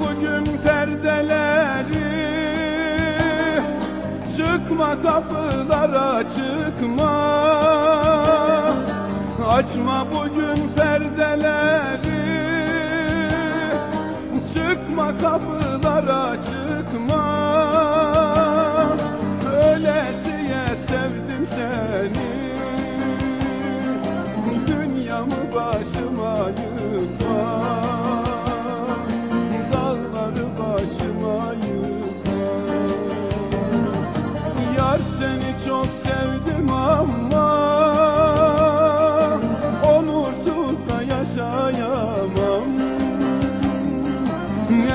bugün perdeleri. Çıkma kapılara çıkma. Açma bugün perdeleri. Çıkma kapılara çıkma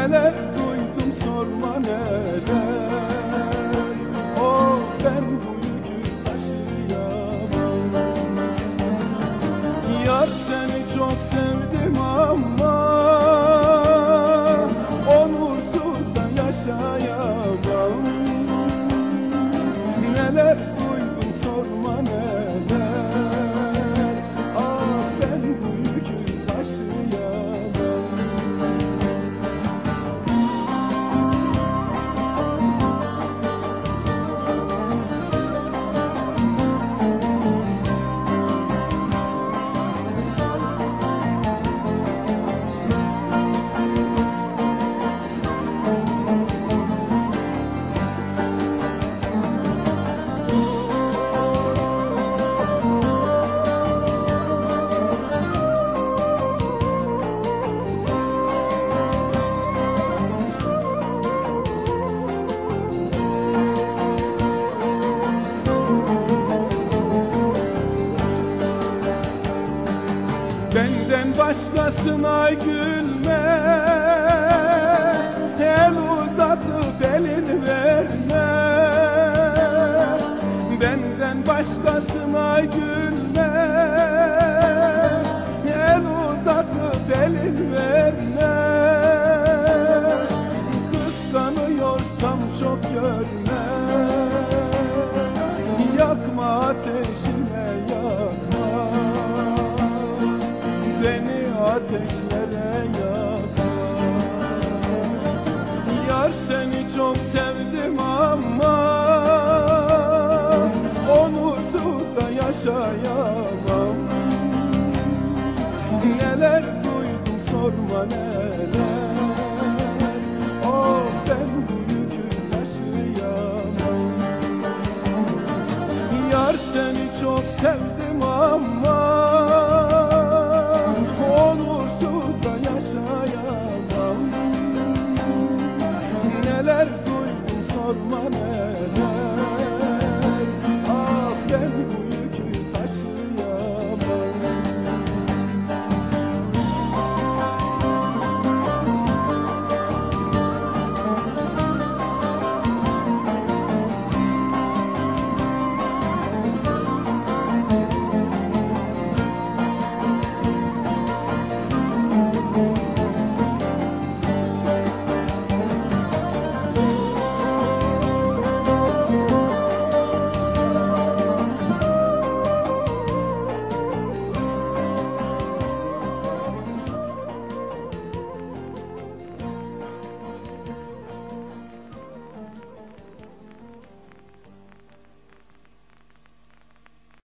Neler duydum sorma neler. Oh ben bu yükü taşıyamam. Yar seni çok sevdim ama Benden başkasına gülme. El uzatıp elini verme. Benden başkasına gülme. El uzatıp elini verme. Kıskanıyorsam çok görme ateşlere yakma Yar seni çok sevdim ama Onursuz da yaşayamam. Neler duydum sorma neler. Oh ben bu yükü taşıyamam. Yar seni çok sevdim Neler duydum sorma neler